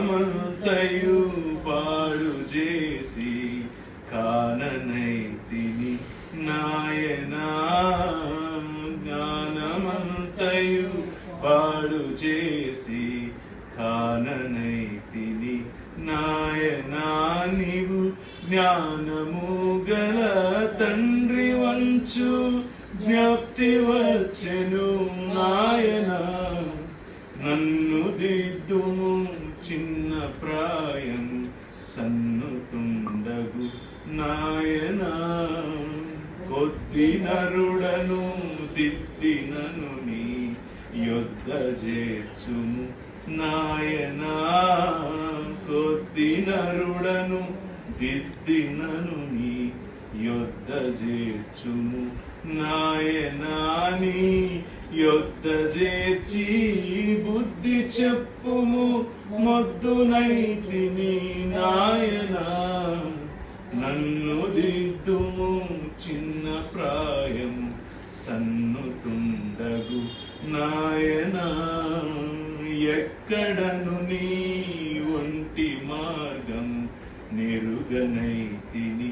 జ్ఞానమంతయు పాడు చేసి కాననైతిని నాయనా జ్ఞానమంతయు పాడు చేసి కాననైతిని నాయనా నీవు జ్ఞానము గల తండ్రి వంచు జ్ఞప్తి వచ్చెను నాయనా నన్ను దిద్దుము చిన్న ప్రాయం సన్నుతుండగు నాయనా. కొద్ది నరుడను దిద్దినను నీ యొద్ద చేర్చుము నాయనా. కొద్ది నరుడను దిద్దినను నీ యొద్ద చేర్చుము నాయనాని యొద్ద చేర్చి బుద్ధి చెప్పు మొద్దునైతిని నాయనా. నన్ను దిద్దుము చిన్న ప్రాయం సన్నుతుండగు నాయనా. ఎక్కడను నీ ఒంటి మార్గం నిరుగనైతిని